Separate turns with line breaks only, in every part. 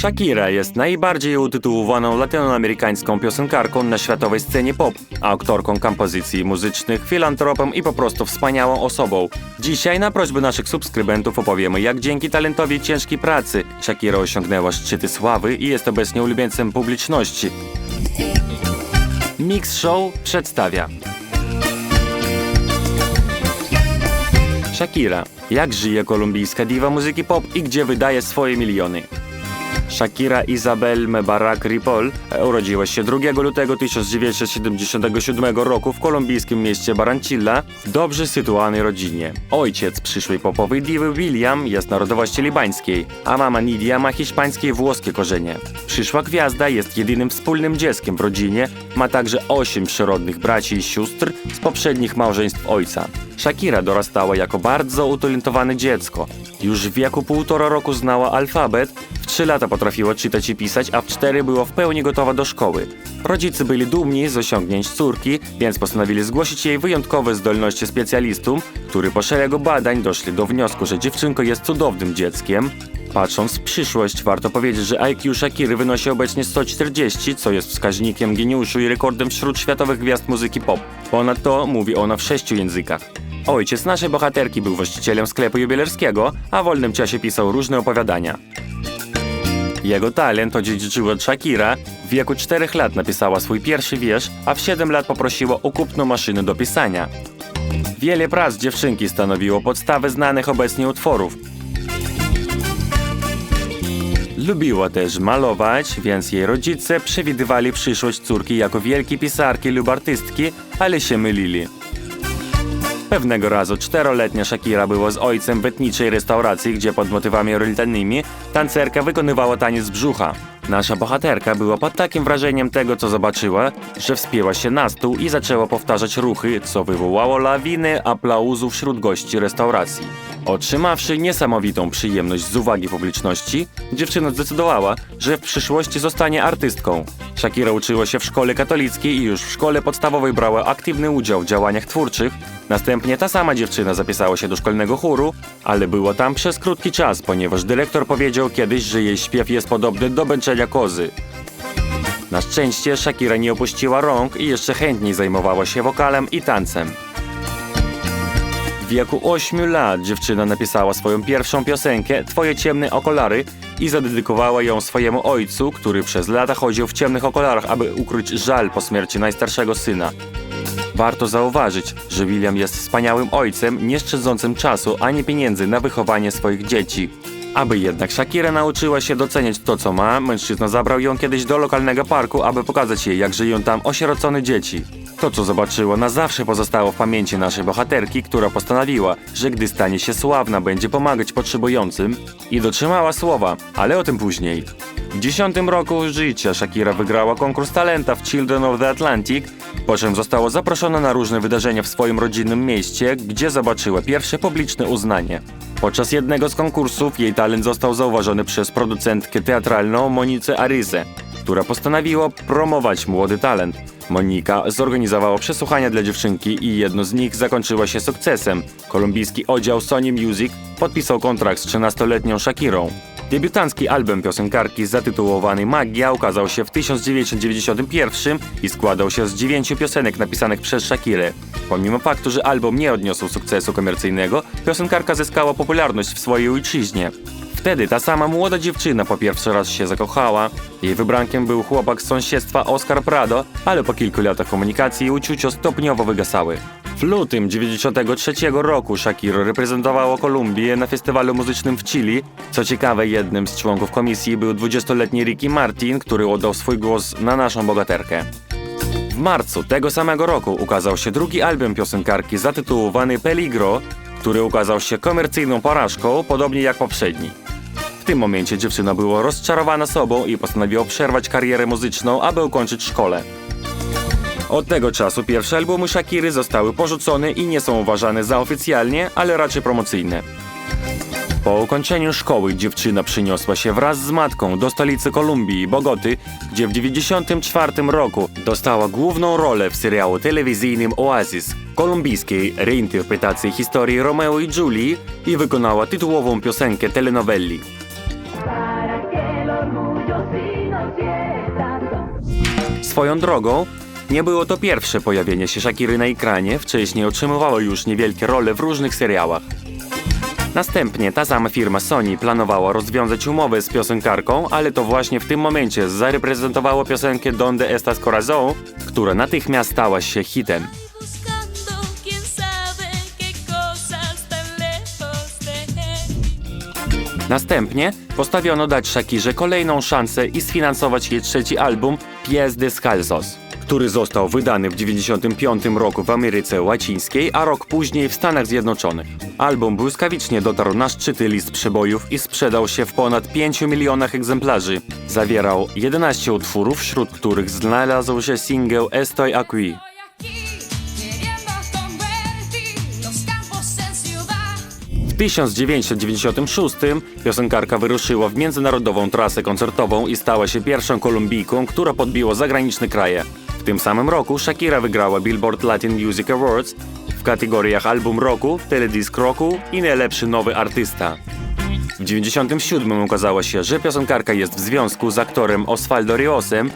Shakira jest najbardziej utytułowaną latynoamerykańską piosenkarką na światowej scenie pop, aktorką kompozycji muzycznych, filantropem i po prostu wspaniałą osobą. Dzisiaj na prośbę naszych subskrybentów opowiemy, jak dzięki talentowi i ciężkiej pracy Shakira osiągnęła szczyty sławy i jest obecnie ulubieńcem publiczności. Mix Show przedstawia Shakira. Jak żyje kolumbijska diwa muzyki pop i gdzie wydaje swoje miliony? Shakira Isabel Mebarak Ripoll urodziła się 2 lutego 1977 roku w kolumbijskim mieście Barranquilla w dobrze sytuowanej rodzinie. Ojciec przyszłej popowej diwy William jest narodowości libańskiej, a mama Nidia ma hiszpańskie i włoskie korzenie. Przyszła gwiazda jest jedynym wspólnym dzieckiem w rodzinie, ma także 8 przyrodnych braci i sióstr z poprzednich małżeństw ojca. Shakira dorastała jako bardzo utalentowane dziecko. Już w wieku półtora roku znała alfabet, w trzy lata potrafiła czytać i pisać, a w cztery była w pełni gotowa do szkoły. Rodzice byli dumni z osiągnięć córki, więc postanowili zgłosić jej wyjątkowe zdolności specjalistom, którzy po szeregu badań doszli do wniosku, że dziewczynko jest cudownym dzieckiem. Patrząc w przyszłość, warto powiedzieć, że IQ Shakiry wynosi obecnie 140, co jest wskaźnikiem geniuszu i rekordem wśród światowych gwiazd muzyki pop. Ponadto mówi ona w sześciu językach. Ojciec naszej bohaterki był właścicielem sklepu jubilerskiego, a w wolnym czasie pisał różne opowiadania. Jego talent odziedziczyła Shakira. W wieku 4 lat napisała swój pierwszy wiersz, a w 7 lat poprosiła o kupno maszynę do pisania. Wiele prac dziewczynki stanowiło podstawę znanych obecnie utworów. Lubiła też malować, więc jej rodzice przewidywali przyszłość córki jako wielkiej pisarki lub artystki, ale się mylili. Pewnego razu czteroletnia Shakira była z ojcem w etniczej restauracji, gdzie pod motywami religijnymi tancerka wykonywała taniec brzucha. Nasza bohaterka była pod takim wrażeniem tego, co zobaczyła, że wspięła się na stół i zaczęła powtarzać ruchy, co wywołało lawinę aplauzów wśród gości restauracji. Otrzymawszy niesamowitą przyjemność z uwagi publiczności, dziewczyna zdecydowała, że w przyszłości zostanie artystką. Shakira uczyła się w szkole katolickiej i już w szkole podstawowej brała aktywny udział w działaniach twórczych. Następnie ta sama dziewczyna zapisała się do szkolnego chóru, ale było tam przez krótki czas, ponieważ dyrektor powiedział kiedyś, że jej śpiew jest podobny do bęczenia kozy. Na szczęście Shakira nie opuściła rąk i jeszcze chętniej zajmowała się wokalem i tancem. Wieku 8 lat dziewczyna napisała swoją pierwszą piosenkę Twoje ciemne okulary i zadedykowała ją swojemu ojcu, który przez lata chodził w ciemnych okularach, aby ukryć żal po śmierci najstarszego syna. Warto zauważyć, że William jest wspaniałym ojcem, nie szczędzącym czasu ani pieniędzy na wychowanie swoich dzieci. Aby jednak Shakira nauczyła się doceniać to, co ma, mężczyzna zabrał ją kiedyś do lokalnego parku, aby pokazać jej, jak żyją tam osierocone dzieci. To, co zobaczyło, na zawsze pozostało w pamięci naszej bohaterki, która postanowiła, że gdy stanie się sławna, będzie pomagać potrzebującym i dotrzymała słowa, ale o tym później. W dziesiątym roku życia Shakira wygrała konkurs talenta w Children of the Atlantic, po czym została zaproszona na różne wydarzenia w swoim rodzinnym mieście, gdzie zobaczyła pierwsze publiczne uznanie. Podczas jednego z konkursów jej talent został zauważony przez producentkę teatralną Monicę Aryzę, która postanowiła promować młody talent. Monika zorganizowała przesłuchania dla dziewczynki i jedno z nich zakończyło się sukcesem. Kolumbijski oddział Sony Music podpisał kontrakt z 13-letnią Shakirą. Debiutancki album piosenkarki zatytułowany Magia ukazał się w 1991 i składał się z dziewięciu piosenek napisanych przez Shakirę. Pomimo faktu, że album nie odniósł sukcesu komercyjnego, piosenkarka zyskała popularność w swojej ojczyźnie. Wtedy ta sama młoda dziewczyna po pierwszy raz się zakochała. Jej wybrankiem był chłopak z sąsiedztwa Oscar Prado, ale po kilku latach komunikacji uczucia stopniowo wygasały. W lutym 93 roku Shakira reprezentowała Kolumbię na festiwalu muzycznym w Chile. Co ciekawe, jednym z członków komisji był 20-letni Ricky Martin, który oddał swój głos na naszą bogaterkę. W marcu tego samego roku ukazał się drugi album piosenkarki zatytułowany Peligro, który ukazał się komercyjną porażką, podobnie jak poprzedni. W tym momencie dziewczyna była rozczarowana sobą i postanowiła przerwać karierę muzyczną, aby ukończyć szkołę. Od tego czasu pierwsze albumy Shakiry zostały porzucone i nie są uważane za oficjalnie, ale raczej promocyjne. Po ukończeniu szkoły dziewczyna przyniosła się wraz z matką do stolicy Kolumbii, Bogoty, gdzie w 1994 roku dostała główną rolę w serialu telewizyjnym Oasis, kolumbijskiej reinterpretacji historii Romeo i Julii i wykonała tytułową piosenkę
nos sienta.
Swoją drogą, nie było to pierwsze pojawienie się Shakiry na ekranie, wcześniej otrzymywała już niewielkie role w różnych serialach. Następnie ta sama firma Sony planowała rozwiązać umowę z piosenkarką, ale to właśnie w tym momencie zareprezentowała piosenkę Donde Estas Corazón, która natychmiast stała się hitem. Następnie postawiono dać Shakirze kolejną szansę i sfinansować jej trzeci album Pies Descalzos, który został wydany w 1995 roku w Ameryce Łacińskiej, a rok później w Stanach Zjednoczonych. Album błyskawicznie dotarł na szczyty list przebojów i sprzedał się w ponad 5 milionach egzemplarzy. Zawierał 11 utworów, wśród których znalazł się singiel Estoy Aquí. 1996 piosenkarka wyruszyła w międzynarodową trasę koncertową i stała się pierwszą Kolumbijką, która podbiła zagraniczne kraje. W tym samym roku Shakira wygrała Billboard Latin Music Awards w kategoriach Album Roku, Teledysk Roku i Najlepszy Nowy Artysta. W 1997 okazało się, że piosenkarka jest w związku z aktorem Osvaldo Riosem.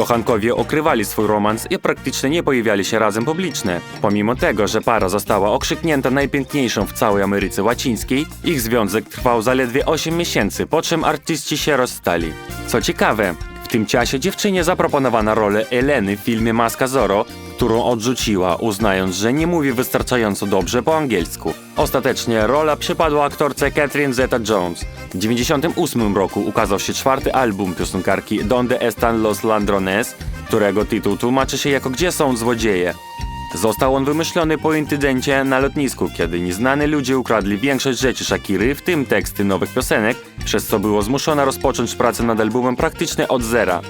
Kochankowie okrywali swój romans i praktycznie nie pojawiali się razem publicznie. Pomimo tego, że para została okrzyknięta najpiękniejszą w całej Ameryce Łacińskiej, ich związek trwał zaledwie 8 miesięcy, po czym artyści się rozstali. Co ciekawe, w tym czasie dziewczynie zaproponowano rolę Eleny w filmie Maska Zorro, którą odrzuciła, uznając, że nie mówi wystarczająco dobrze po angielsku. Ostatecznie rola przypadła aktorce Catherine Zeta-Jones. W 1998 roku ukazał się czwarty album piosenkarki Donde Están los Ladrones, którego tytuł tłumaczy się jako Gdzie są złodzieje. Został on wymyślony po incydencie na lotnisku, kiedy nieznani ludzie ukradli większość rzeczy Shakiry, w tym teksty nowych piosenek, przez co było zmuszona rozpocząć pracę nad albumem praktycznie od zera.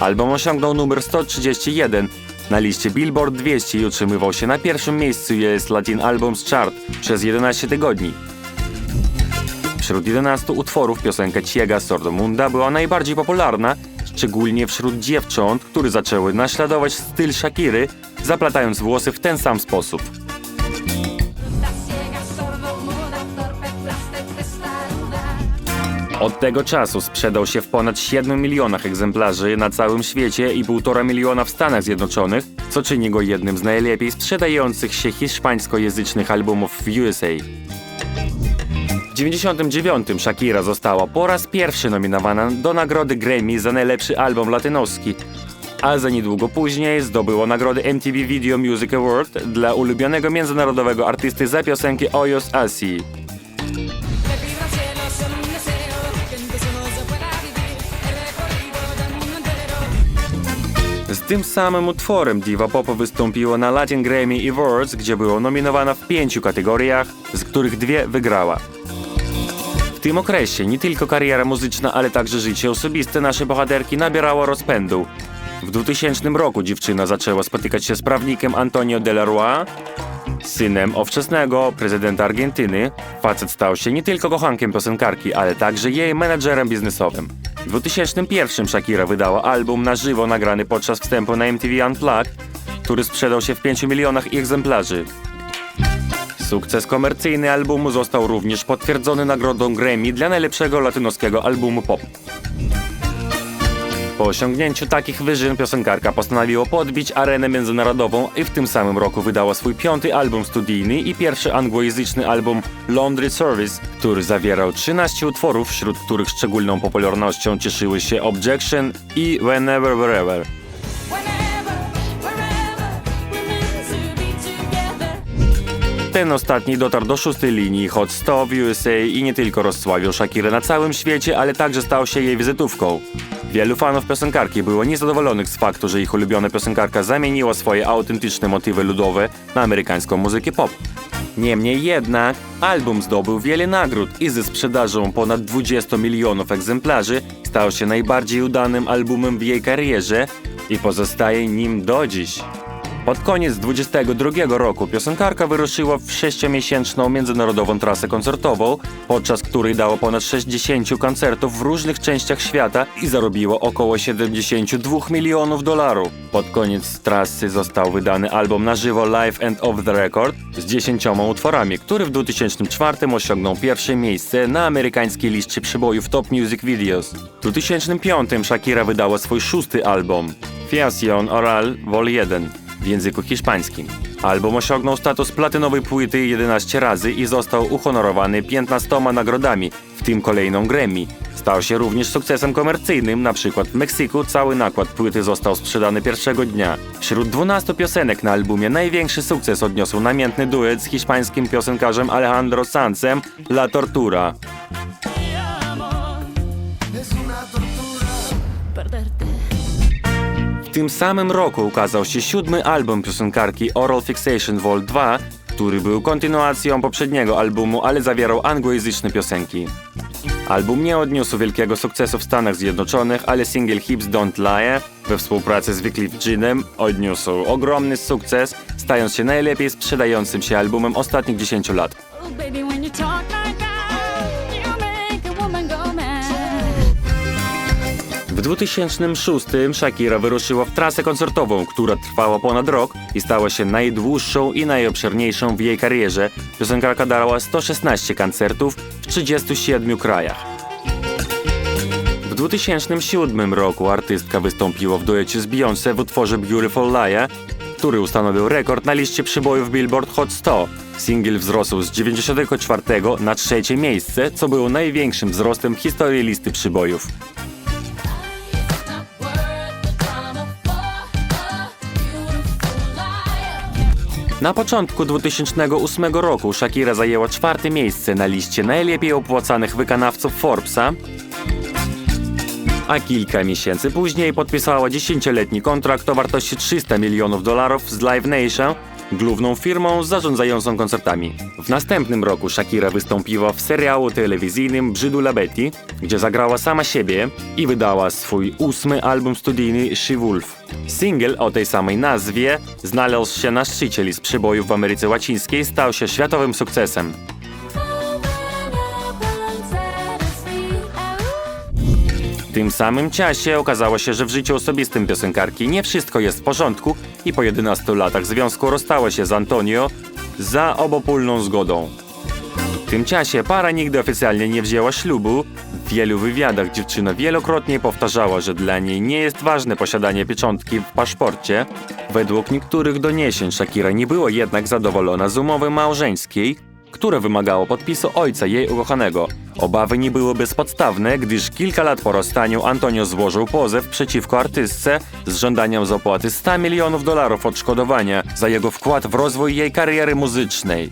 Album osiągnął numer 131 na liście Billboard 200 i utrzymywał się na pierwszym miejscu US Latin Albums Chart przez 11 tygodni. Wśród 11 utworów piosenka Ciega Sordomunda była najbardziej popularna, szczególnie wśród dziewcząt, które zaczęły naśladować styl Shakiry, zaplatając włosy w ten sam sposób. Od tego czasu sprzedał się w ponad 7 milionach egzemplarzy na całym świecie i 1,5 miliona w Stanach Zjednoczonych, co czyni go jednym z najlepiej sprzedających się hiszpańskojęzycznych albumów w USA. W 1999 Shakira została po raz pierwszy nominowana do nagrody Grammy za najlepszy album latynoski, a za niedługo później zdobyła nagrodę MTV Video Music Award dla ulubionego międzynarodowego artysty za piosenkę Oyos Asi. Tym samym utworem Diva Pop wystąpiła na Latin Grammy Awards, gdzie była nominowana w pięciu kategoriach, z których dwie wygrała. W tym okresie nie tylko kariera muzyczna, ale także życie osobiste naszej bohaterki nabierało rozpędu. W 2000 roku dziewczyna zaczęła spotykać się z prawnikiem Antonio de la synem ówczesnego prezydenta Argentyny. Facet stał się nie tylko kochankiem piosenkarki, ale także jej menedżerem biznesowym. W 2001 Shakira wydała album na żywo nagrany podczas wstępu na MTV Unplugged, który sprzedał się w 5 milionach egzemplarzy. Sukces komercyjny albumu został również potwierdzony nagrodą Grammy dla najlepszego latynoskiego albumu pop. Po osiągnięciu takich wyżyn piosenkarka postanowiła podbić arenę międzynarodową i w tym samym roku wydała swój piąty album studyjny i pierwszy anglojęzyczny album Laundry Service, który zawierał 13 utworów, wśród których szczególną popularnością cieszyły się Objection i Whenever Wherever. Ten ostatni dotarł do szóstej linii Hot 100 w USA i nie tylko rozsławił Shakirę na całym świecie, ale także stał się jej wizytówką. Wielu fanów piosenkarki było niezadowolonych z faktu, że ich ulubiona piosenkarka zamieniła swoje autentyczne motywy ludowe na amerykańską muzykę pop. Niemniej jednak album zdobył wiele nagród i ze sprzedażą ponad 20 milionów egzemplarzy stał się najbardziej udanym albumem w jej karierze i pozostaje nim do dziś. Pod koniec 22 roku piosenkarka wyruszyła w sześciomiesięczną międzynarodową trasę koncertową, podczas której dała ponad 60 koncertów w różnych częściach świata i zarobiła około 72 milionów dolarów. Pod koniec trasy został wydany album na żywo Live and Off the Record z 10 utworami, który w 2004 osiągnął pierwsze miejsce na amerykańskiej liście przybojów Top Music Videos. W 2005 Shakira wydała swój szósty album Fiación Oral Vol 1 w języku hiszpańskim. Album osiągnął status platynowej płyty 11 razy i został uhonorowany 15 nagrodami, w tym kolejną Grammy. Stał się również sukcesem komercyjnym, na przykład w Meksyku cały nakład płyty został sprzedany pierwszego dnia. Wśród 12 piosenek na albumie największy sukces odniosł namiętny duet z hiszpańskim piosenkarzem Alejandro Sanzem La Tortura. Tym samym roku ukazał się siódmy album piosenkarki Oral Fixation Vol 2, który był kontynuacją poprzedniego albumu, ale zawierał anglojęzyczne piosenki. Album nie odniósł wielkiego sukcesu w Stanach Zjednoczonych, ale singiel Hips Don't Lie we współpracy z Wycliffe Jeanem odniósł ogromny sukces, stając się najlepiej sprzedającym się albumem ostatnich 10 lat.
Oh, baby,
W 2006 Shakira wyruszyła w trasę koncertową, która trwała ponad rok i stała się najdłuższą i najobszerniejszą w jej karierze. Piosenkarka dała 116 koncertów w 37 krajach. W 2007 roku artystka wystąpiła w duecie z Beyoncé w utworze Beautiful Lie, który ustanowił rekord na liście przybojów Billboard Hot 100. Singiel wzrósł z 94 na trzecie miejsce, co było największym wzrostem w historii listy przybojów. Na początku 2008 roku Shakira zajęła czwarte miejsce na liście najlepiej opłacanych wykonawców Forbesa, a kilka miesięcy później podpisała 10-letni kontrakt o wartości 300 milionów dolarów z Live Nation, główną firmą zarządzającą koncertami. W następnym roku Shakira wystąpiła w serialu telewizyjnym Brzydula Betty, gdzie zagrała sama siebie i wydała swój ósmy album studyjny She Wolf. Singiel o tej samej nazwie znalazł się na szczycie list przybojów w Ameryce Łacińskiej, stał się światowym sukcesem. Tym samym czasie okazało się, że w życiu osobistym piosenkarki nie wszystko jest w porządku i po 11 latach związku rozstała się z Antonio za obopólną zgodą. W tym czasie para nigdy oficjalnie nie wzięła ślubu. W wielu wywiadach dziewczyna wielokrotnie powtarzała, że dla niej nie jest ważne posiadanie pieczątki w paszporcie. Według niektórych doniesień Shakira nie była jednak zadowolona z umowy małżeńskiej, które wymagało podpisu ojca jej ukochanego. Obawy nie były bezpodstawne, gdyż kilka lat po rozstaniu Antonio złożył pozew przeciwko artystce z żądaniem zapłaty 100 milionów dolarów odszkodowania za jego wkład w rozwój jej kariery muzycznej.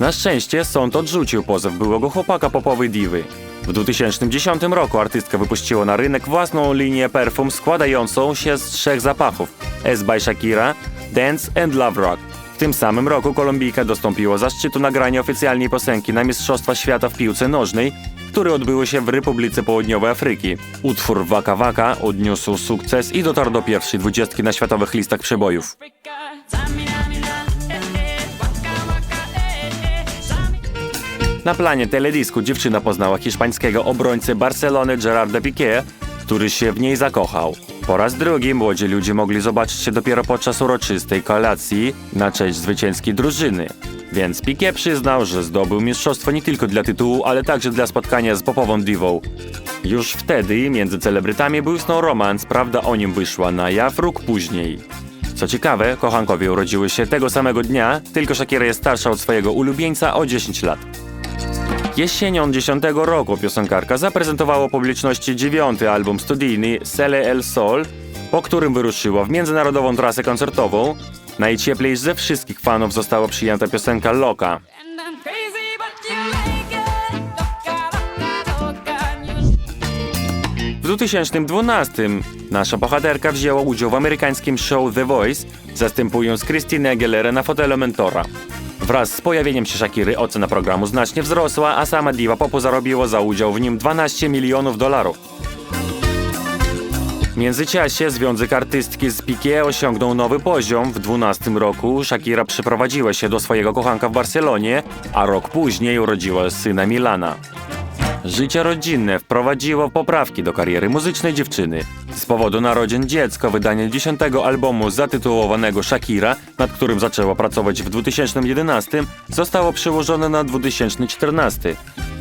Na szczęście sąd odrzucił pozew byłego chłopaka popowej diwy. W 2010 roku artystka wypuściła na rynek własną linię perfum składającą się z trzech zapachów S by Shakira, Dance and Love Rock. Tym samym roku Kolumbijka dostąpiła zaszczytu nagrania oficjalnej piosenki na Mistrzostwa Świata w piłce nożnej, które odbyły się w Republice Południowej Afryki. Utwór Waka Waka odniósł sukces i dotarł do pierwszej dwudziestki na światowych listach przebojów. Na planie teledysku dziewczyna poznała hiszpańskiego obrońcę Barcelony Gerarda Piqué, który się w niej zakochał. Po raz drugi młodzi ludzie mogli zobaczyć się dopiero podczas uroczystej kolacji na cześć zwycięskiej drużyny. Więc Piqué przyznał, że zdobył mistrzostwo nie tylko dla tytułu, ale także dla spotkania z popową diwą. Już wtedy między celebrytami błysnął romans, prawda o nim wyszła na jaw rok później. Co ciekawe, kochankowie urodziły się tego samego dnia, tylko Shakira jest starsza od swojego ulubieńca o 10 lat. Jesienią 10 roku piosenkarka zaprezentowała publiczności dziewiąty album studyjny Sele El Sol, po którym wyruszyła w międzynarodową trasę koncertową. Najcieplej ze wszystkich fanów została przyjęta piosenka Loka. W 2012 nasza bohaterka wzięła udział w amerykańskim show The Voice, zastępując Christinę Aguilera na fotelu mentora. Wraz z pojawieniem się Shakiry ocena programu znacznie wzrosła, a sama diwa popu zarobiła za udział w nim 12 milionów dolarów. W międzyczasie związek artystki z Piqué osiągnął nowy poziom. W 12 roku Shakira przeprowadziła się do swojego kochanka w Barcelonie, a rok później urodziła syna Milana. Życie rodzinne wprowadziło poprawki do kariery muzycznej dziewczyny. Z powodu narodzin dziecka wydanie 10 albumu zatytułowanego Shakira, nad którym zaczęła pracować w 2011, zostało przełożone na 2014.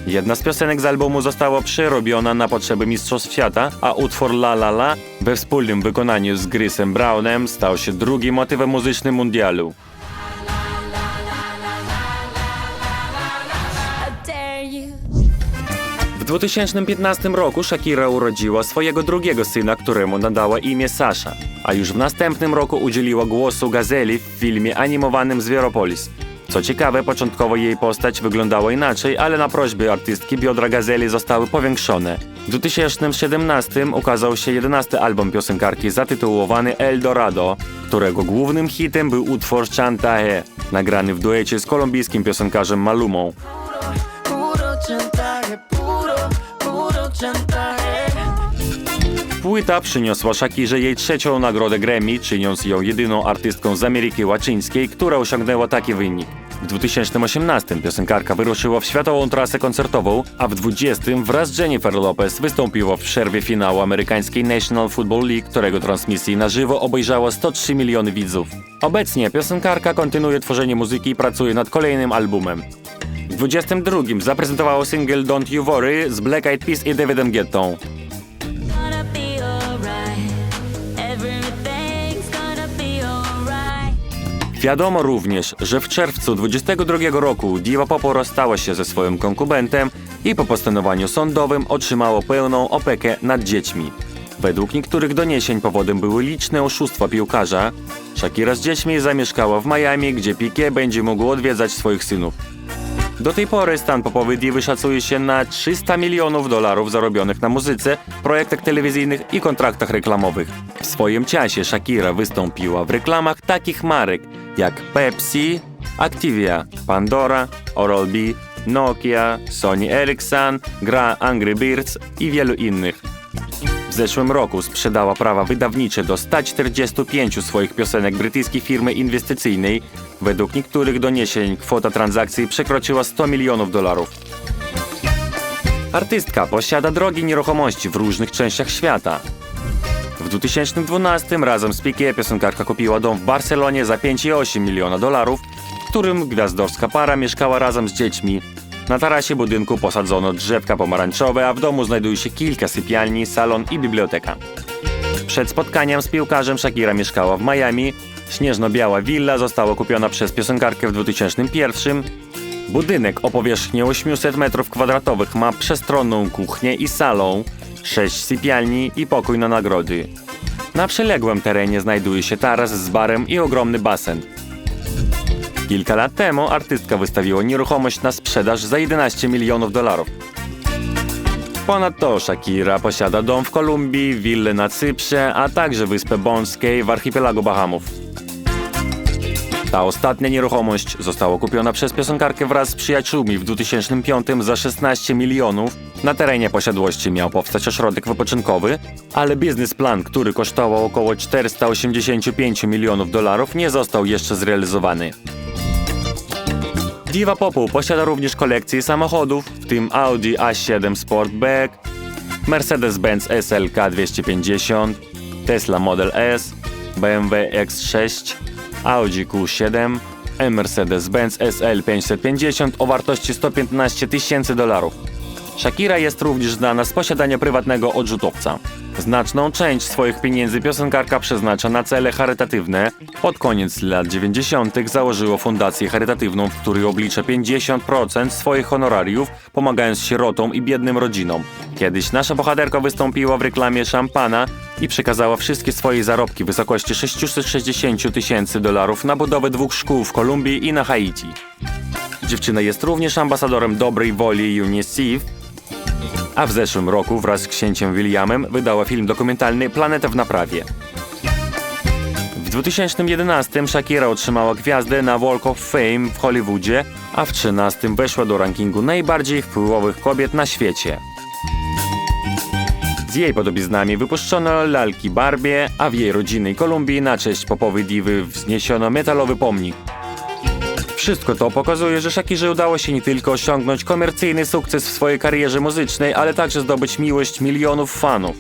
Jedna z piosenek z albumu została przerobiona na potrzeby Mistrzostw Świata, a utwór La La La we wspólnym wykonaniu z Chrisem Brownem stał się drugim motywem muzycznym mundialu. 2015 roku Shakira urodziła swojego drugiego syna, któremu nadała imię Sasha, a już w następnym roku udzieliła głosu Gazeli w filmie animowanym Zwieropolis. Co ciekawe, początkowo jej postać wyglądała inaczej, ale na prośbę artystki biodra Gazeli zostały powiększone. W 2017 ukazał się 11 album piosenkarki zatytułowany El Dorado, którego głównym hitem był utwór Chantaje, nagrany w duecie z kolumbijskim piosenkarzem Malumą.
Chantaje, puro, puro chantaje.
Płyta przyniosła Shakirze jej trzecią nagrodę Grammy, czyniąc ją jedyną artystką z Ameryki Łacińskiej, która osiągnęła taki wynik. W 2018 piosenkarka wyruszyła w światową trasę koncertową, a w 2020 wraz z Jennifer Lopez wystąpiła w przerwie finału amerykańskiej National Football League, którego transmisji na żywo obejrzało 103 miliony widzów. Obecnie piosenkarka kontynuuje tworzenie muzyki i pracuje nad kolejnym albumem. W 22 zaprezentowała single Don't You Worry z Black Eyed Peas i Davidem Guettą. Wiadomo również, że w czerwcu 22 roku diwa popu rozstała się ze swoim konkubentem i po postępowaniu sądowym otrzymało pełną opiekę nad dziećmi. Według niektórych doniesień powodem były liczne oszustwa piłkarza. Shakira z dziećmi zamieszkała w Miami, gdzie Piqué będzie mógł odwiedzać swoich synów. Do tej pory stan popowy diwy szacuje się na 300 milionów dolarów zarobionych na muzyce, projektach telewizyjnych i kontraktach reklamowych. W swoim czasie Shakira wystąpiła w reklamach takich marek jak Pepsi, Activia, Pandora, Oral-B, Nokia, Sony Ericsson, gra Angry Birds i wielu innych. W zeszłym roku sprzedała prawa wydawnicze do 145 swoich piosenek brytyjskiej firmy inwestycyjnej. Według niektórych doniesień kwota transakcji przekroczyła 100 milionów dolarów. Artystka posiada drogie nieruchomości w różnych częściach świata. W 2012 razem z Piqué piosenkarka kupiła dom w Barcelonie za 5,8 miliona dolarów, w którym gwiazdorska para mieszkała razem z dziećmi. Na tarasie budynku posadzono drzewka pomarańczowe, a w domu znajduje się kilka sypialni, salon i biblioteka. Przed spotkaniem z piłkarzem Shakira mieszkała w Miami. Śnieżno-biała willa została kupiona przez piosenkarkę w 2001. Budynek o powierzchni 800 m2 ma przestronną kuchnię i salon, 6 sypialni i pokój na nagrody. Na przyległym terenie znajduje się taras z barem i ogromny basen. Kilka lat temu artystka wystawiła nieruchomość na sprzedaż za 11 milionów dolarów. Ponadto Shakira posiada dom w Kolumbii, willę na Cyprze, a także wyspę Bonskiej w archipelagu Bahamów. Ta ostatnia nieruchomość została kupiona przez piosenkarkę wraz z przyjaciółmi w 2005 za 16 milionów. Na terenie posiadłości miał powstać ośrodek wypoczynkowy, ale biznesplan, który kosztował około 485 milionów dolarów, nie został jeszcze zrealizowany. Diva Popu posiada również kolekcję samochodów, w tym Audi A7 Sportback, Mercedes-Benz SLK 250, Tesla Model S, BMW X6, Audi Q7, e Mercedes-Benz SL 550 o wartości 115 tysięcy dolarów. Shakira jest również znana z posiadania prywatnego odrzutowca. Znaczną część swoich pieniędzy piosenkarka przeznacza na cele charytatywne. Pod koniec lat 90. założyła fundację charytatywną, w której oblicza 50% swoich honorariów, pomagając sierotom i biednym rodzinom. Kiedyś nasza bohaterka wystąpiła w reklamie szampana i przekazała wszystkie swoje zarobki w wysokości 660 tysięcy dolarów na budowę dwóch szkół w Kolumbii i na Haiti. Dziewczyna jest również ambasadorem dobrej woli UNICEF, a w zeszłym roku wraz z księciem Williamem wydała film dokumentalny Planeta w naprawie. W 2011 Shakira otrzymała gwiazdę na Walk of Fame w Hollywoodzie, a w 13 weszła do rankingu najbardziej wpływowych kobiet na świecie. Z jej podobiznami wypuszczono lalki Barbie, a w jej rodzinnej Kolumbii na cześć popowej diwy wzniesiono metalowy pomnik. Wszystko to pokazuje, że Shakirze udało się nie tylko osiągnąć komercyjny sukces w swojej karierze muzycznej, ale także zdobyć miłość milionów fanów.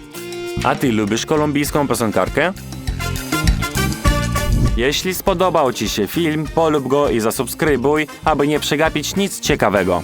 A ty lubisz kolumbijską piosenkarkę? Jeśli spodobał Ci się film, polub go i zasubskrybuj, aby nie przegapić nic ciekawego.